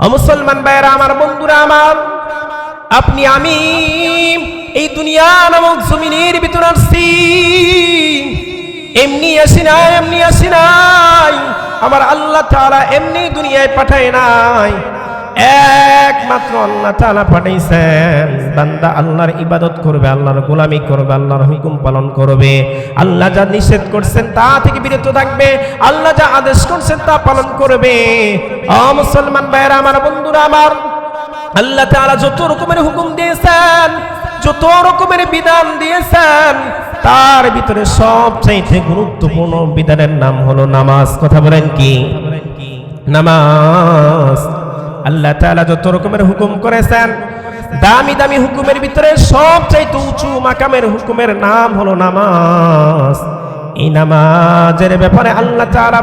মুসলমান ভাইয়েরা, আমার বন্ধুরা, আমার। আপনি আমি এই দুনিয়া নামক জমিনের ভিতর আসছি এমনি আসি নাই, এমনি আসি নাই। আমার আল্লাহ তাআলা এমনি দুনিয়ায় পাঠায় নাই। একমাত্র আল্লাহ তাআলা পাঠাইছেন। বান্দা আল্লাহর ইবাদত করবে, আল্লাহর গোলামি করবে, আল্লাহর হুকুম পালন করবে। আল্লাহ যা নিষেধ করছেন তা থেকে বিরত থাকবে। আল্লাহ যা আদেশ করছেন তা পালন করবে। অ মুসলমান ভাইয়েরা, আমার বন্ধুরা, আমার আল্লাহ তাআলা যত রকমের হুকুম দিয়েছেন, যত রকমের বিধান দিয়েছেন, তার ভিতরে সবচাইতে গুরুত্বপূর্ণ বিধানের নাম হলো নামাজ। কথা বলেন কি? নামাজ। আল্লাহ তাআলা যত রকমের হুকুম করেছেন, দামি দামি হুকুমের ভিতরে সবচাইতে উঁচু মাকামের হুকুমের নাম হলো নামাজ। এই নামাজের ব্যাপারে আল্লাহ তাআলা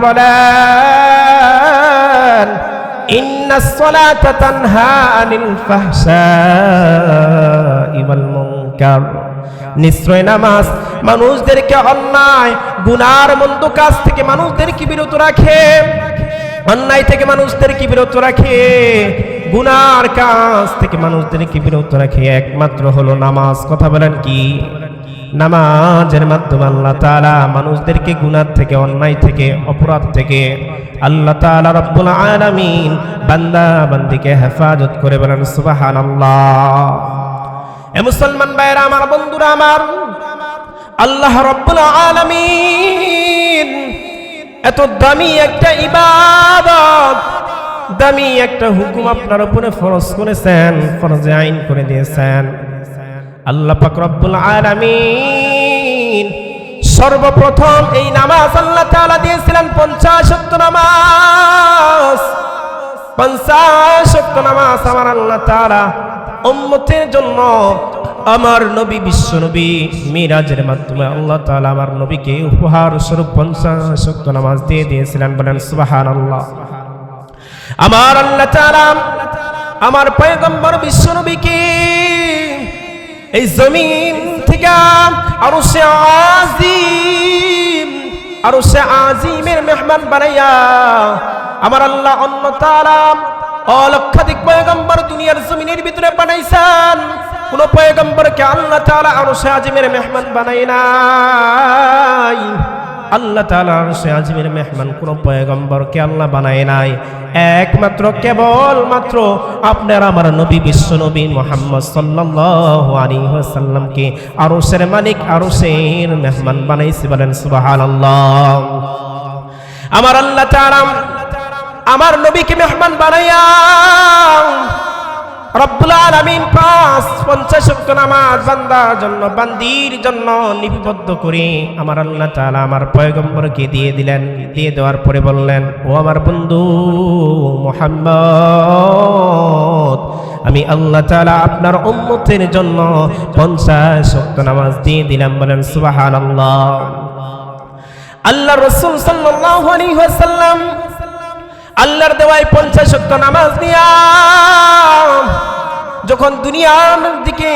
তানহা আনিল নিশ্চয় নামাজ মানুষদেরকে অন্যায় গুনার মন্দ কাজ থেকে মানুষদেরকে বিরত রাখে। অন্যায় থেকে মানুষদেরকে বিরত রাখে, গুনার কাজ থেকে মানুষদেরকে বিরত রাখে। একমাত্র হলো নামাজ। কথা বলেন কি? নামাজের মাধ্যমে আল্লাহ তাআলা মানুষদেরকে গুনার থেকে, অন্যায় থেকে, অপরাধ থেকে আল্লাহ তাআলা রব্বুল আলামিন বান্দা বান্দিকে হেফাজত করে বলেন, সুবহানাল্লাহ। এ মুসলমান ভাইয়েরা, আমার বন্ধুরা, আমার আল্লাহ রব্বুল আলামিন এত দামি একটা ইবাদত, দামি একটা হুকুম আপনার উপরে ফরজ করেছেন, ফরজে আইন করে দিয়েছেন। আল্লাহ পাক রব্বুল আলামিন সর্বপ্রথম এই নামাজ আল্লাহ তাআলা দিয়েছিলেন পঞ্চাশ ওয়াক্ত নামাজ। পঞ্চাশ ওয়াক্ত নামাজ আমার আল্লাহ তাআলা উম্মতের জন্য আমার নবী বিশ্ব নবী মিরাজের মাধ্যমে আল্লাহ তাআলা আমার নবীকে উপহার স্বরূপ পঞ্চাশ নামাজ দিয়ে দিয়েছিলেন। বলেন, সুবহানাল্লাহ। আমার আল্লাহ তাআলা আমার পয়গম্বর বিশ্ব নবীকে এই জমিন থেকে আরও সে আজিম আরও সে আজিমের মেহমান বানাইয়া আমার আল্লাহ অন্য তারাম অলক্ষাধিক পয়গম্বর দুনিয়ার জমিনের ভিতরে বানাইছেন। কোন পয়গম্বরকে আল্লাহ তাআলা আরও সে আজিমের মেহমান বানাই নাই। আল্লাহ তাআলা সে আজমের মেহমান কোন পয়গম্বরকে আল্লাহ বানায় নাই। একমাত্র কেবল মাত্র আপনার আমার নবী, বিশ্ব নবী মোহাম্মদ সাল্লাল্লাহু ওয়াসাল্লামকে আরশের মালিক, আরশের মেহমান বানাইছে বলেন সুবহানাল্লাহ। আমার আল্লাহ তাআলা, আমার নবীকে মেহমান বানাইয়া রব্বুল আলামিন পাঁচ পঞ্চাশ ওয়াক্ত নামাজ বান্দার জন্য, বান্দির জন্য লিপিবদ্ধ করে আমার আল্লাহ তাআলা আমার পয়গম্বরকে দিয়ে দিলেন। দিয়ে দেওয়ার পরে বললেন, ও আমার বন্ধু মোহাম্মদ, আমি আল্লাহ তাআলা আপনার উম্মতের জন্য পঞ্চাশ শক্ত নামাজ দিয়ে দিলাম। বলেন, সুবহানাল্লাহ। আল্লাহ রসুল সাল্লাল্লাহু আলাইহি ওয়াসাল্লাম আল্লাহর দেওয়ায় পঞ্চাশ শক্ত নামাজ নিয়া যখন দুনিয়ার দিকে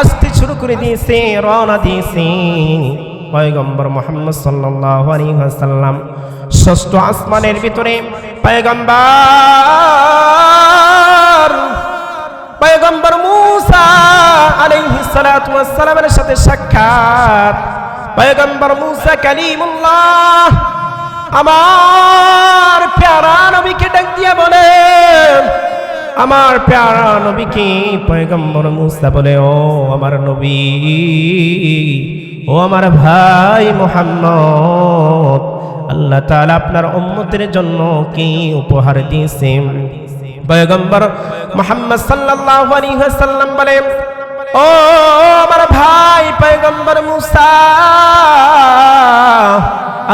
আসতে শুরু করে দিয়েছে, রওনা দিয়েছে, পয়গম্বর মোহাম্মদ আলাইহি ষষ্ঠ আসমানের ভিতরে পয়গম্বর পয়গম্বর মুসা আলাইহিস সালাতু ওয়াস সালামের সাথে সাক্ষাৎ। পয়গম্বর মুসা কালিমুল্লাহ আমার প্যারা নবীকে ডাক দিয়া বলে আমার প্যারা নবীকে পয়গম্বর মুসা বলে, ও আমার নবী, ও আমার ভাই মোহাম্মদ, আল্লাহ তাআলা আপনার উম্মতের জন্য কি উপহার দিয়েছেন? পয়গম্বর মোহাম্মদ সাল্লাল্লাহু আলাইহি ওয়াসাল্লাম বলে, ও আমার ভাই পয়গম্বর মুসা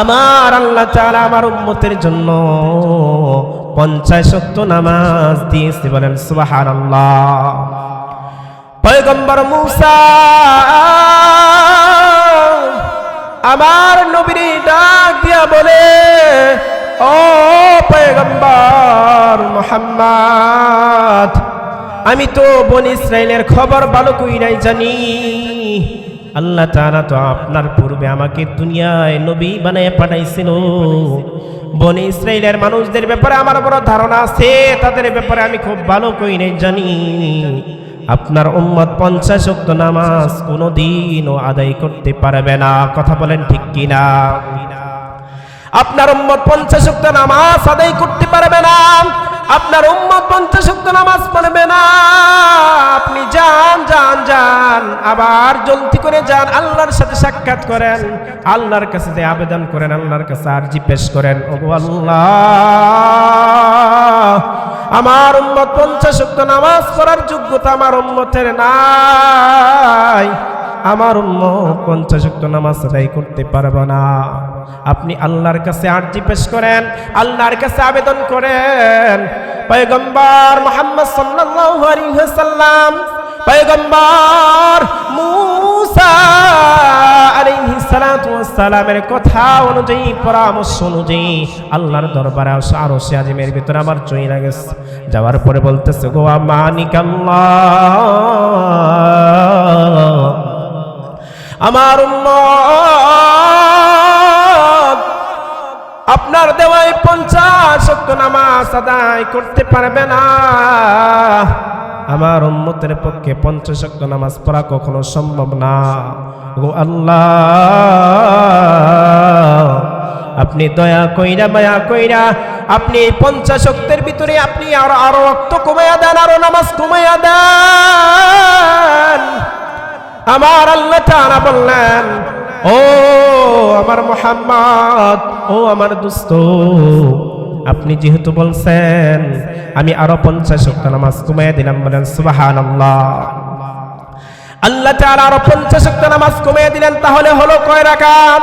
আমার আল্লাহ তাআলা আমার উম্মতের জন্য পঞ্চাশ শক্ত নামাজ দিয়েছে বলেন, সুবহানাল্লাহ। পয়গম্বর মুসা, আমার নবীর ডাক দিয়া বলে, ও পয়গম্বর মোহাম্মদ, আমি তো বন ইসরায়েলের খবর ভালো কই নাই জানি। আল্লাহ তাআলা তো আপনার পূর্বে আমাকে দুনিয়ায় নবী বানিয়ে পাঠাইছিল। বনি ইসরায়েলের মানুষদের ব্যাপারে আমার বড় ধারণা আছে, তাদের ব্যাপারে আমি খুব ভালো কইনে জানি। আপনার উম্মত পঞ্চাশ ওয়াক্ত নামাজ কোনোদিনও আদায় করতে পারবে না, কথা বলেন ঠিক কিনা? আপনার উম্মত পঞ্চাশ ওয়াক্ত নামাজ আদায় করতে পারবে না আপনার উম্মত পঞ্চাশ ওয়াক্ত নামাজ পড়বে না। আপনি যান যান যান। আবার জলদি করে যান, আল্লাহর সাথে সাক্ষাৎ করেন। আল্লাহর কাছে যে আবেদন করেন, আল্লাহর কাছে আরজি পেশ করেন। ওগো আল্লাহ, আমার উম্মত পঞ্চাশ ওয়াক্ত নামাজ পড়ার যোগ্যতা আমার উম্মতের নাই। আমার উম্মত পঞ্চাশ ওয়াক্ত নামাজ আদায় করতে পারবে না। আপনি আল্লাহর কাছে আরজি পেশ করেন, আল্লাহর কাছে আবেদন করেন। পয়গম্বর মোহাম্মদ ওয়াসাল্লাম, পয়গম্বর কথা অনুযায়ী, পরামর্শ অনুযায়ী আল্লাহর ভিতরে আমার চই গেছে। যাওয়ার পরে বলতেছে, গো মানিক আমার আপনার দেওয়াই পঞ্চাশ নামাজ আদায় করতে পারবে না। আমার উম্মতের পক্ষে পঞ্চাশ শক্ত নামাজ পড়া কখনো সম্ভব না। ও আল্লাহ, আপনি দয়া কইরা, মায়া কইরা, আপনি এই পঞ্চাশ শক্তের ভিতরে আপনি আরও আরও রক্ত কমাইয়া দেন, আরও নামাজ কমাইয়া দেন। আমার আল্লাহ তারা বললেন, ও আমার মোহাম্মদ, ও আমার দুস্ত, আপনি যেহেতু বলছেন, আমি আরও পঞ্চাশ শক্ত নামাজ কমিয়ে দিলাম বলেন সুবাহান আল্লাহ তাআলা আরও পঞ্চাশ শক্ত নামাজ কমিয়ে দিলেন, তাহলে হলো কয় রাকাত?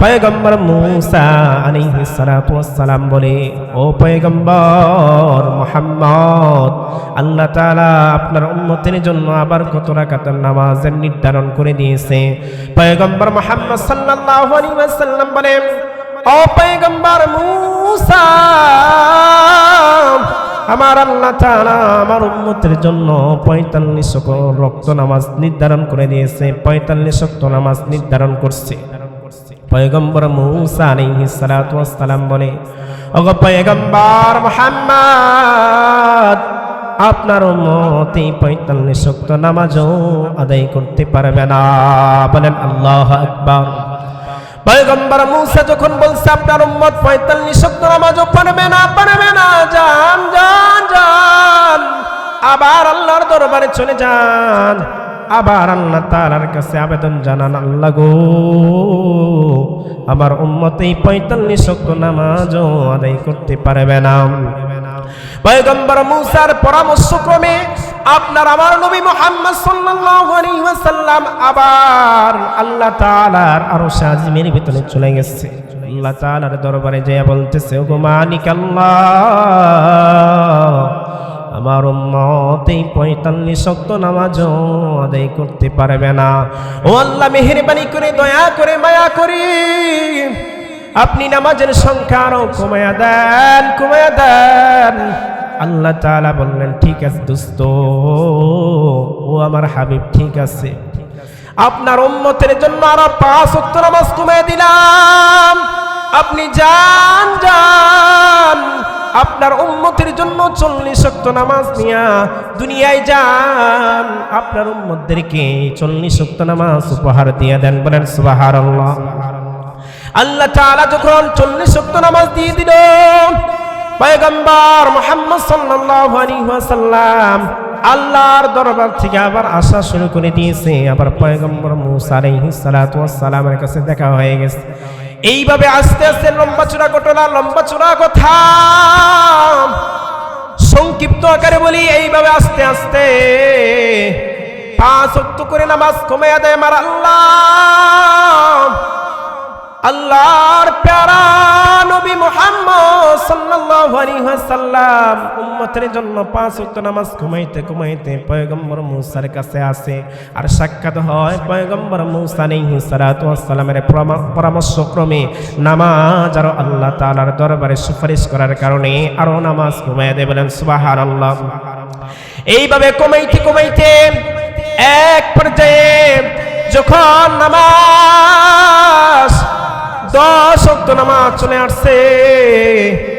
পয়গম্বর মুসা আলাইহিস সালাতু সালাম বলে, ও পয়গম্বর মুহাম্মদ, আল্লাহ তাআলা আপনার উম্মতের জন্য আবার কত রাকাতের নামাজের নির্ধারণ করে দিয়েছে। পয়গম্বর মুহাম্মদ সাল্লাল্লাহু আলাইহি ওয়াসাল্লাম বলেন ও পয়গম্বর মুসা, আমার আল্লাহ তাআলা আমার উম্মতের জন্য পঁয়তাল্লিশ রক্ত নামাজ নির্ধারণ করে দিয়েছে, পঁয়তাল্লিশ রক্ত নামাজ নির্ধারণ করছে। পয়গম্বর মৌসা ওয়াস সালাম বলে, ওগো পয়গম্বর মুহাম্মদ, আপনার এই পঁয়তাল্লিশ রক্ত নামাজও আদায় করতে পারবে না। বলেন, আল্লাহ আকবার। পয়গম্বর মুসা যখন বলছে, আপনার উম্মত পঁয়তাল্লিশ শব্দ নামাজও পারবে না পারবে না, যান যান যান। আবার আল্লাহর দরবারে চলে যান। আবার আল্লাহ তাআলার কাছে আবেদন জানান, আল্লাহ গো, আমার উম্মত পঁয়তাল্লিশ শব্দ নামাজও আদায় করতে পারবে না। পয়গম্বর মুসার পরামর্শ ক্রমে আপনার আমার নবী মুহাম্মদ সাল্লাল্লাহু আলাইহি ওয়াসাল্লাম আবার আল্লাহ তাআলার আরশ আজিমের ভিতরে চলে গেছে। আল্লাহ তাআলার দরবারে যেয়া বলতেছে, ওগো মালিক আল্লাহ আমার উম্মত এই পঁয়তাল্লিশ শক্ত নামাজও আদায় করতে পারবে না। ও আল্লাহ, মেহেরবানি করে, দয়া করে, মায়া করে। আপনি নামাজের সংখ্যা আরও কমায়া দেন কমায়া দেন। আল্লাহ তাআলা বললেন, ঠিক আছে দোস্ত, ও আমার হাবিব, ঠিক আছে। আপনার উম্মতের জন্য আরও পাঁচ নামাজ কমায় দিলাম। আপনি যান আপনার উম্মতের জন্য চল্লিশ ওয়াক্ত নামাজ নিয়া দুনিয়ায় যান। আপনার উম্মতদেরকে চল্লিশ ওয়াক্ত নামাজ উপহার দিয়ে দেন বলেন, সুবহানাল্লাহ। আল্লাহ তাআলা যখন চল্লিশ শক্ত নামাজ দিয়ে দিল, পয়গম্বর মোহাম্মদ সাল্লাল্লাহু আলাইহি ওয়াসাল্লাম আল্লাহর দরবার থেকে আবার আসা শুরু করে দিয়েছে। আবার পয়গম্বর মুসা আলাইহিস সালাতু ওয়াস সালামের কাছে দেখা হয়ে গেছে। এইভাবে আস্তে আস্তে লম্বা চূড়া ঘটনা, লম্বা চূড়া কথা। সংক্ষিপ্ত আকারে বলি, এইভাবে আস্তে আস্তে। পাঁচ করে নামাজ কমে দেয় আমার আল্লাহ। আল্লাহর প্যারা নবী মুহাম্মদ সাল্লাল্লাহু আলাইহি ওয়াসাল্লাম উম্মতের জন্য পাঁচ ওয়াক্ত নামাজ ঘুমাইতে ঘুমাইতে পয়গম্বর মুসার কাছে আসে। আর সাক্ষাৎ হয় পয়গম্বর মুসা আলাইহিস সালাতু ওয়াসসালামের পরাম- পরামর্শক্রমে। নামাজ আর আল্লাহ তাআলার দরবারে সুপারিশ করার কারণে আরও নামাজ ঘুমাই দেয় বলেন সুবহানাল্লাহ। এইভাবে কমাইতে কমাইতে এক পর্যায়ে যখন নামাজ দশ অক্ত নামাজ চলে আসছে।